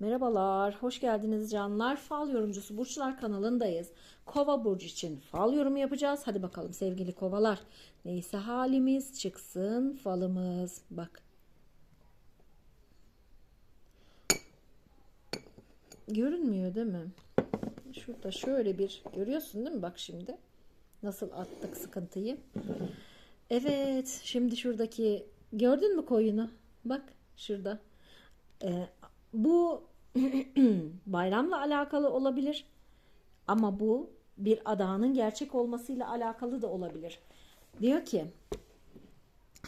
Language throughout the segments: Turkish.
Merhabalar, hoş geldiniz canlar. Fal yorumcusu Burçlar kanalındayız. Kova burcu için fal yorumu yapacağız. Hadi bakalım sevgili kovalar. Neyse halimiz çıksın falımız. Bak. Görünmüyor değil mi? Şurada şöyle bir görüyorsun değil mi? Bak şimdi. Nasıl attık sıkıntıyı. Evet, şimdi şuradaki gördün mü koyunu? Bak şurada. Ee, bu bayramla alakalı olabilir. Ama bu bir adağının gerçek olmasıyla alakalı da olabilir. Diyor ki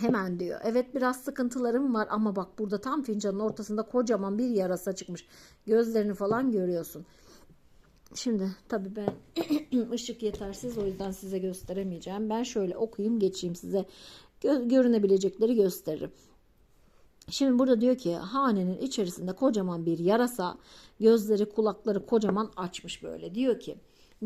hemen diyor. Evet biraz sıkıntılarım var ama bak burada tam fincanın ortasında kocaman bir yarasa çıkmış. Gözlerini falan görüyorsun. Şimdi tabii ben ışık yetersiz o yüzden size gösteremeyeceğim. Ben şöyle okuyayım geçeyim size. Gö- görünebilecekleri gösteririm. Şimdi burada diyor ki hanenin içerisinde kocaman bir yarasa gözleri kulakları kocaman açmış böyle diyor ki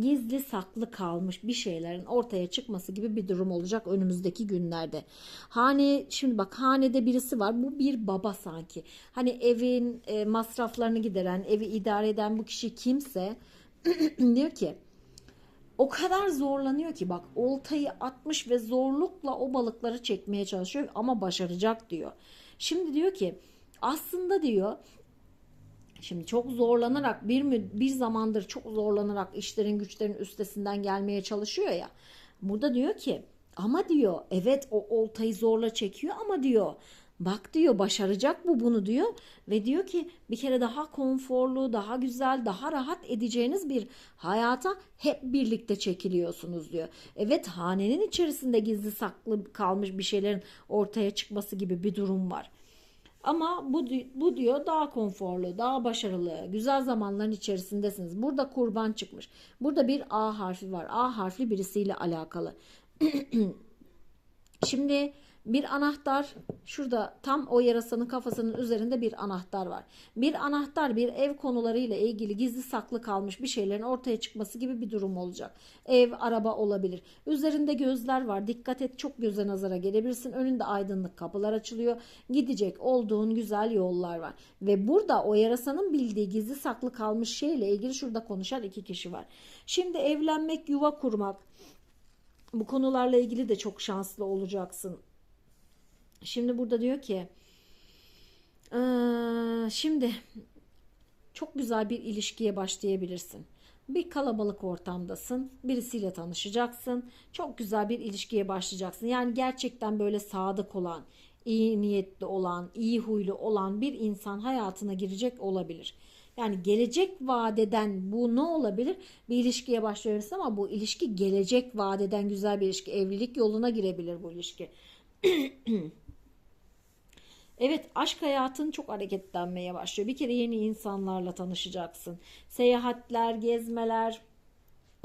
gizli saklı kalmış bir şeylerin ortaya çıkması gibi bir durum olacak önümüzdeki günlerde. Hane şimdi bak hanede birisi var bu bir baba sanki hani evin e, masraflarını gideren evi idare eden bu kişi kimse diyor ki o kadar zorlanıyor ki bak oltayı atmış ve zorlukla o balıkları çekmeye çalışıyor ama başaracak diyor. Şimdi diyor ki aslında diyor şimdi çok zorlanarak bir bir zamandır çok zorlanarak işlerin güçlerin üstesinden gelmeye çalışıyor ya. Burada diyor ki ama diyor evet o oltayı zorla çekiyor ama diyor Bak diyor başaracak bu bunu diyor ve diyor ki bir kere daha konforlu, daha güzel, daha rahat edeceğiniz bir hayata hep birlikte çekiliyorsunuz diyor. Evet hanenin içerisinde gizli saklı kalmış bir şeylerin ortaya çıkması gibi bir durum var. Ama bu, bu diyor daha konforlu, daha başarılı, güzel zamanların içerisindesiniz. Burada kurban çıkmış. Burada bir A harfi var. A harfli birisiyle alakalı. Şimdi bir anahtar şurada tam o yarasanın kafasının üzerinde bir anahtar var. Bir anahtar bir ev konularıyla ilgili gizli saklı kalmış bir şeylerin ortaya çıkması gibi bir durum olacak. Ev, araba olabilir. Üzerinde gözler var. Dikkat et çok göze nazara gelebilirsin. Önünde aydınlık kapılar açılıyor. Gidecek olduğun güzel yollar var. Ve burada o yarasanın bildiği gizli saklı kalmış şeyle ilgili şurada konuşan iki kişi var. Şimdi evlenmek, yuva kurmak bu konularla ilgili de çok şanslı olacaksın. Şimdi burada diyor ki "Ee, şimdi çok güzel bir ilişkiye başlayabilirsin. Bir kalabalık ortamdasın. Birisiyle tanışacaksın. Çok güzel bir ilişkiye başlayacaksın. Yani gerçekten böyle sadık olan, iyi niyetli olan, iyi huylu olan bir insan hayatına girecek olabilir. Yani gelecek vadeden bu ne olabilir? Bir ilişkiye başlıyoruz ama bu ilişki gelecek vadeden güzel bir ilişki. Evlilik yoluna girebilir bu ilişki. Evet aşk hayatın çok hareketlenmeye başlıyor. Bir kere yeni insanlarla tanışacaksın. Seyahatler, gezmeler,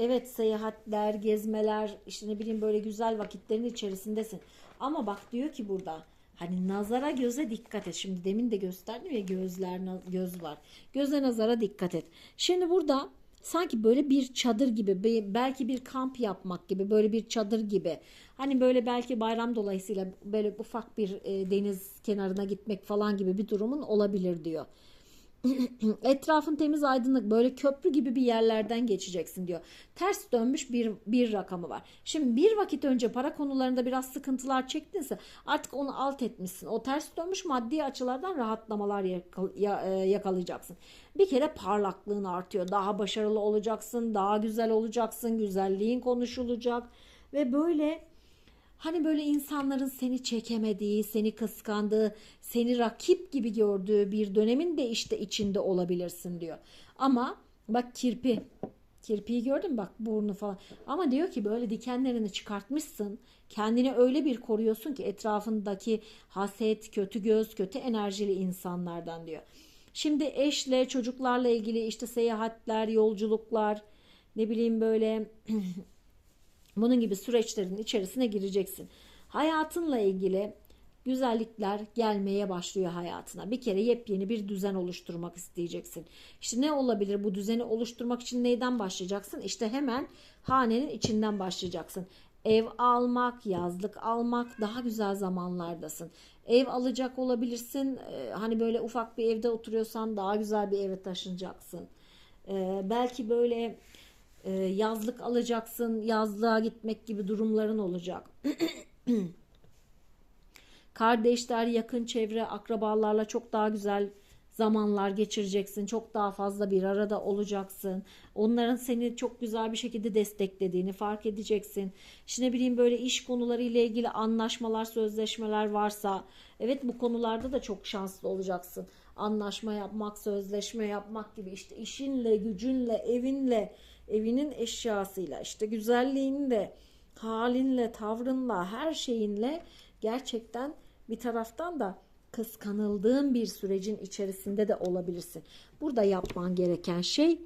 evet seyahatler, gezmeler, işte ne bileyim böyle güzel vakitlerin içerisindesin. Ama bak diyor ki burada hani nazara göze dikkat et. Şimdi demin de gösterdim ya gözler, göz var. Göze nazara dikkat et. Şimdi burada sanki böyle bir çadır gibi be- belki bir kamp yapmak gibi böyle bir çadır gibi hani böyle belki bayram dolayısıyla böyle ufak bir e, deniz kenarına gitmek falan gibi bir durumun olabilir diyor. Etrafın temiz aydınlık böyle köprü gibi bir yerlerden geçeceksin diyor. Ters dönmüş bir, bir rakamı var. Şimdi bir vakit önce para konularında biraz sıkıntılar çektinse artık onu alt etmişsin. O ters dönmüş maddi açılardan rahatlamalar e, yakalayacaksın. Bir kere parlaklığın artıyor. Daha başarılı olacaksın, daha güzel olacaksın, güzelliğin konuşulacak ve böyle Hani böyle insanların seni çekemediği, seni kıskandığı, seni rakip gibi gördüğü bir dönemin de işte içinde olabilirsin diyor. Ama bak kirpi. Kirpiyi gördün mü? bak burnu falan. Ama diyor ki böyle dikenlerini çıkartmışsın. Kendini öyle bir koruyorsun ki etrafındaki haset, kötü göz, kötü enerjili insanlardan diyor. Şimdi eşle, çocuklarla ilgili işte seyahatler, yolculuklar, ne bileyim böyle bunun gibi süreçlerin içerisine gireceksin. Hayatınla ilgili güzellikler gelmeye başlıyor hayatına. Bir kere yepyeni bir düzen oluşturmak isteyeceksin. İşte ne olabilir bu düzeni oluşturmak için neyden başlayacaksın? İşte hemen hanenin içinden başlayacaksın. Ev almak, yazlık almak, daha güzel zamanlardasın. Ev alacak olabilirsin. Ee, hani böyle ufak bir evde oturuyorsan daha güzel bir eve taşınacaksın. Ee, belki böyle e, yazlık alacaksın. Yazlığa gitmek gibi durumların olacak. Kardeşler, yakın çevre, akrabalarla çok daha güzel zamanlar geçireceksin. Çok daha fazla bir arada olacaksın. Onların seni çok güzel bir şekilde desteklediğini fark edeceksin. İşte ne bileyim böyle iş konuları ile ilgili anlaşmalar, sözleşmeler varsa evet bu konularda da çok şanslı olacaksın. Anlaşma yapmak, sözleşme yapmak gibi işte işinle, gücünle, evinle, evinin eşyasıyla, işte güzelliğinle, halinle, tavrınla, her şeyinle gerçekten bir taraftan da kıskanıldığın bir sürecin içerisinde de olabilirsin. Burada yapman gereken şey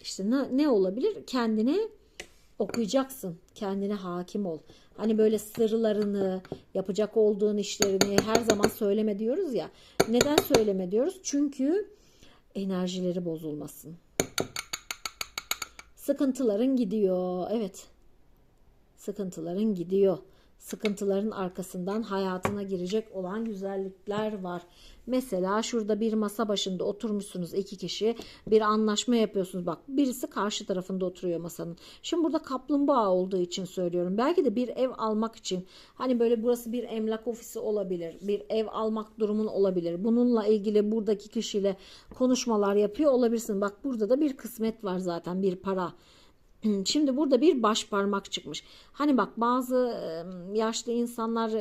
işte ne, ne olabilir? Kendini okuyacaksın. Kendine hakim ol. Hani böyle sırlarını, yapacak olduğun işlerini her zaman söyleme diyoruz ya. Neden söyleme diyoruz? Çünkü enerjileri bozulmasın. Sıkıntıların gidiyor. Evet. Sıkıntıların gidiyor sıkıntıların arkasından hayatına girecek olan güzellikler var. Mesela şurada bir masa başında oturmuşsunuz iki kişi bir anlaşma yapıyorsunuz. Bak birisi karşı tarafında oturuyor masanın. Şimdi burada kaplumbağa olduğu için söylüyorum. Belki de bir ev almak için hani böyle burası bir emlak ofisi olabilir. Bir ev almak durumun olabilir. Bununla ilgili buradaki kişiyle konuşmalar yapıyor olabilirsin. Bak burada da bir kısmet var zaten bir para. Şimdi burada bir baş parmak çıkmış. Hani bak bazı yaşlı insanlar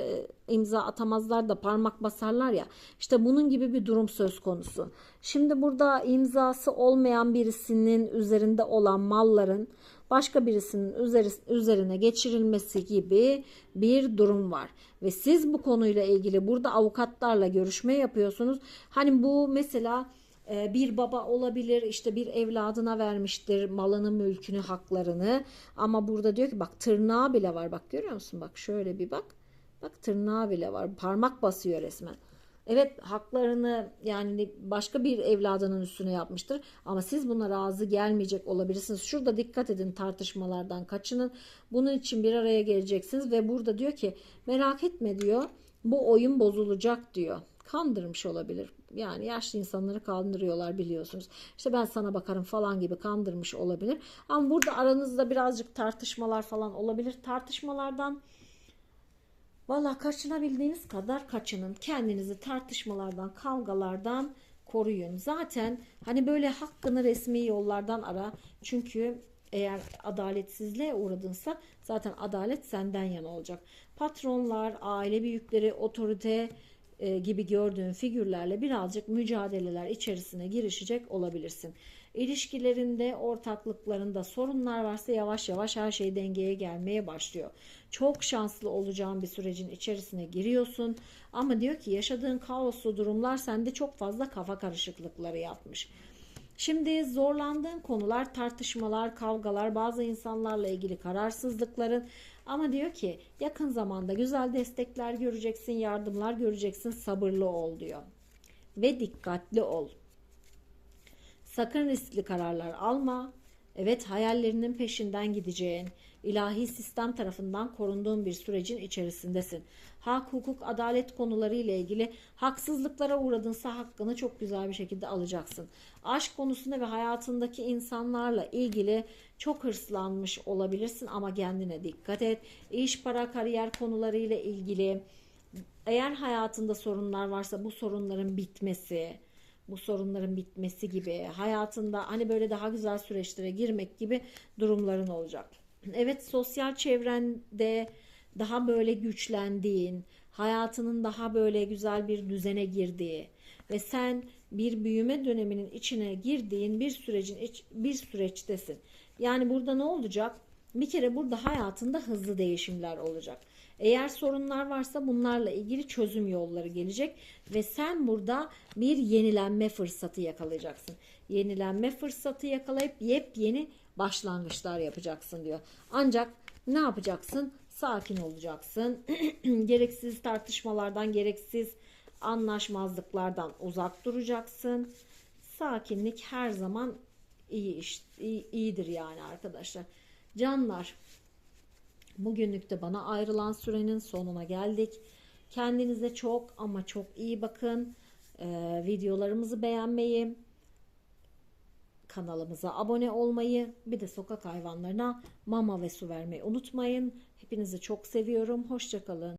imza atamazlar da parmak basarlar ya. İşte bunun gibi bir durum söz konusu. Şimdi burada imzası olmayan birisinin üzerinde olan malların başka birisinin üzerine geçirilmesi gibi bir durum var. Ve siz bu konuyla ilgili burada avukatlarla görüşme yapıyorsunuz. Hani bu mesela bir baba olabilir işte bir evladına vermiştir malını mülkünü haklarını. Ama burada diyor ki bak tırnağı bile var. Bak görüyor musun? Bak şöyle bir bak. Bak tırnağı bile var. Parmak basıyor resmen. Evet haklarını yani başka bir evladının üstüne yapmıştır. Ama siz buna razı gelmeyecek olabilirsiniz. Şurada dikkat edin tartışmalardan kaçının. Bunun için bir araya geleceksiniz ve burada diyor ki merak etme diyor. Bu oyun bozulacak diyor. Kandırmış olabilir. Yani yaşlı insanları kandırıyorlar biliyorsunuz. İşte ben sana bakarım falan gibi kandırmış olabilir. Ama burada aranızda birazcık tartışmalar falan olabilir. Tartışmalardan valla kaçınabildiğiniz kadar kaçının. Kendinizi tartışmalardan, kavgalardan koruyun. Zaten hani böyle hakkını resmi yollardan ara. Çünkü eğer adaletsizliğe uğradınsa zaten adalet senden yana olacak. Patronlar, aile büyükleri, otorite, e, gibi gördüğün figürlerle birazcık mücadeleler içerisine girişecek olabilirsin. İlişkilerinde, ortaklıklarında sorunlar varsa yavaş yavaş her şey dengeye gelmeye başlıyor. Çok şanslı olacağın bir sürecin içerisine giriyorsun. Ama diyor ki yaşadığın kaoslu durumlar sende çok fazla kafa karışıklıkları yapmış. Şimdi zorlandığın konular tartışmalar, kavgalar, bazı insanlarla ilgili kararsızlıkların ama diyor ki yakın zamanda güzel destekler göreceksin, yardımlar göreceksin, sabırlı ol diyor. Ve dikkatli ol. Sakın riskli kararlar alma. Evet hayallerinin peşinden gideceğin, ilahi sistem tarafından korunduğun bir sürecin içerisindesin. Hak, hukuk, adalet konuları ile ilgili haksızlıklara uğradınsa hakkını çok güzel bir şekilde alacaksın. Aşk konusunda ve hayatındaki insanlarla ilgili çok hırslanmış olabilirsin ama kendine dikkat et. İş, para, kariyer konuları ile ilgili eğer hayatında sorunlar varsa bu sorunların bitmesi, bu sorunların bitmesi gibi hayatında hani böyle daha güzel süreçlere girmek gibi durumların olacak. Evet sosyal çevrende daha böyle güçlendiğin, hayatının daha böyle güzel bir düzene girdiği ve sen bir büyüme döneminin içine girdiğin bir sürecin bir süreçtesin. Yani burada ne olacak? Bir kere burada hayatında hızlı değişimler olacak. Eğer sorunlar varsa bunlarla ilgili çözüm yolları gelecek ve sen burada bir yenilenme fırsatı yakalayacaksın. Yenilenme fırsatı yakalayıp yepyeni başlangıçlar yapacaksın diyor. Ancak ne yapacaksın? Sakin olacaksın. gereksiz tartışmalardan, gereksiz anlaşmazlıklardan uzak duracaksın. Sakinlik her zaman iyi iyidir yani arkadaşlar. Canlar Bugünlük de bana ayrılan sürenin sonuna geldik. Kendinize çok ama çok iyi bakın. Ee, videolarımızı beğenmeyi, kanalımıza abone olmayı, bir de sokak hayvanlarına mama ve su vermeyi unutmayın. Hepinizi çok seviyorum. Hoşçakalın.